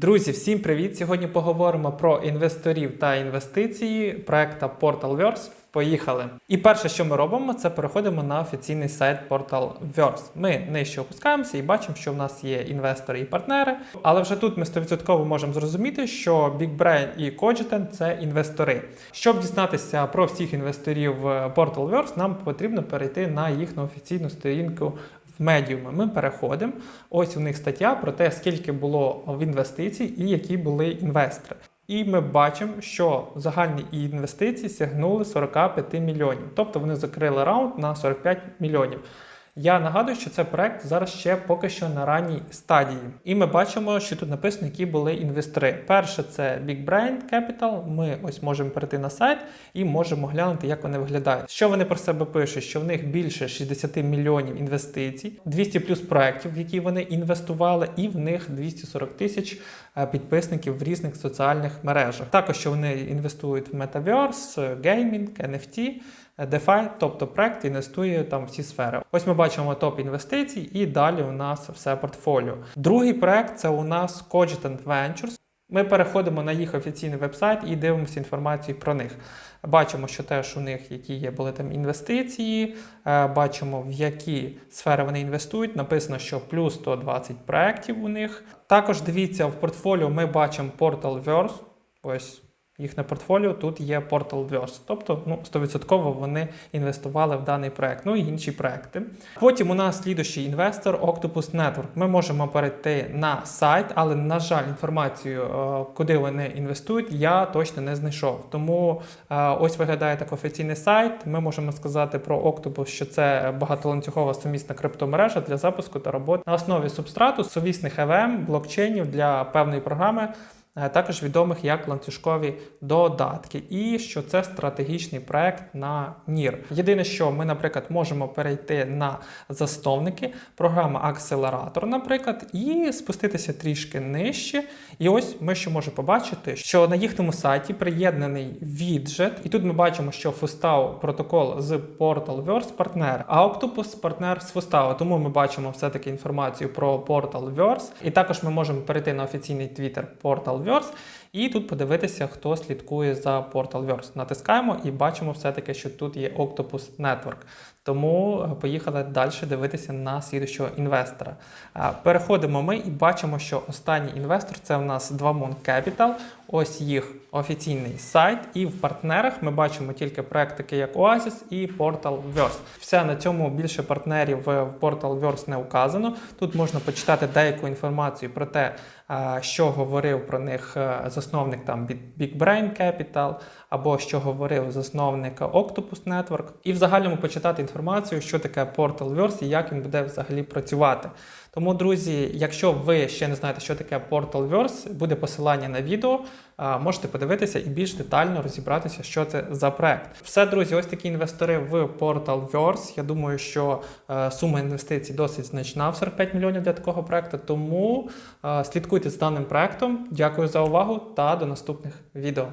Друзі, всім привіт! Сьогодні поговоримо про інвесторів та інвестиції проекта Portalverse. Поїхали. І перше, що ми робимо, це переходимо на офіційний сайт Portalverse. Ми нижче опускаємося і бачимо, що в нас є інвестори і партнери. Але вже тут ми 100% можемо зрозуміти, що BigBrain і Cogitant – це інвестори. Щоб дізнатися про всіх інвесторів в Portalverse, нам потрібно перейти на їхню офіційну сторінку медіуми. Ми переходимо. Ось у них стаття про те, скільки було в інвестицій і які були інвестори. І ми бачимо, що загальні інвестиції сягнули 45 мільйонів. Тобто вони закрили раунд на 45 мільйонів. Я нагадую, що це проект зараз ще поки що на ранній стадії. І ми бачимо, що тут написано, які були інвестори. Перше це Big Brain Capital. Ми ось можемо перейти на сайт і можемо глянути, як вони виглядають. Що вони про себе пишуть? Що в них більше 60 мільйонів інвестицій, 200 плюс проєктів, в які вони інвестували, і в них 240 тисяч е, підписників в різних соціальних мережах. Також що вони інвестують в Metaverse, геймінг, NFT. DeFi, тобто проект інвестує там всі сфери. Ось ми бачимо топ інвестицій, і далі у нас все портфоліо. Другий проект це у нас Cogitant Ventures. Ми переходимо на їх офіційний вебсайт і дивимося інформацію про них. Бачимо, що теж у них які є були там інвестиції, е, бачимо в які сфери вони інвестують. Написано, що плюс 120 проєктів у них. Також дивіться в портфоліо. Ми бачимо Portalverse. Ось їхнє портфоліо тут є Portalverse. Тобто ну, 100% вони інвестували в даний проект, ну і інші проекти. Потім у нас слідущий інвестор Octopus Network. Ми можемо перейти на сайт, але, на жаль, інформацію, е, куди вони інвестують, я точно не знайшов. Тому е, ось виглядає так офіційний сайт. Ми можемо сказати про Octopus, що це багатоланцюгова сумісна криптомережа для запуску та роботи на основі субстрату, сумісних EVM, блокчейнів для певної програми також відомих як ланцюжкові додатки, і що це стратегічний проект на NIR. Єдине, що ми, наприклад, можемо перейти на засновники, програма Акселератор, наприклад, і спуститися трішки нижче. І ось ми ще можемо побачити, що на їхньому сайті приєднаний віджет, і тут ми бачимо, що Fustao протокол з Portalverse партнер, а Octopus партнер з Fustao. Тому ми бачимо все-таки інформацію про Portalverse. І також ми можемо перейти на офіційний твіттер Portalverse і тут подивитися, хто слідкує за Portalverse. Натискаємо і бачимо все-таки, що тут є Octopus Network. Тому е, поїхали далі дивитися на слідущого інвестора. Е, Переходимо ми і бачимо, що останній інвестор це у нас Dvamon Capital. Ось їх офіційний сайт. І в партнерах ми бачимо тільки проекти як Oasis і Portalverse. Все на цьому більше партнерів в Portalverse не указано. Тут можна почитати деяку інформацію про те, е, що говорив про них засновник там Big Brain Capital, або що говорив засновник Octopus Network. І в загальному почитати інформацію, що таке Portalverse і як він буде взагалі працювати. Тому, друзі, якщо ви ще не знаєте, що таке Portalverse, буде посилання на відео, можете подивитися і більш детально розібратися, що це за проект. Все, друзі, ось такі інвестори в Portalverse. Я думаю, що е, сума інвестицій досить значна в 45 мільйонів для такого проекту. Тому е, слідкуйте з даним проектом. Дякую за увагу та до наступних відео.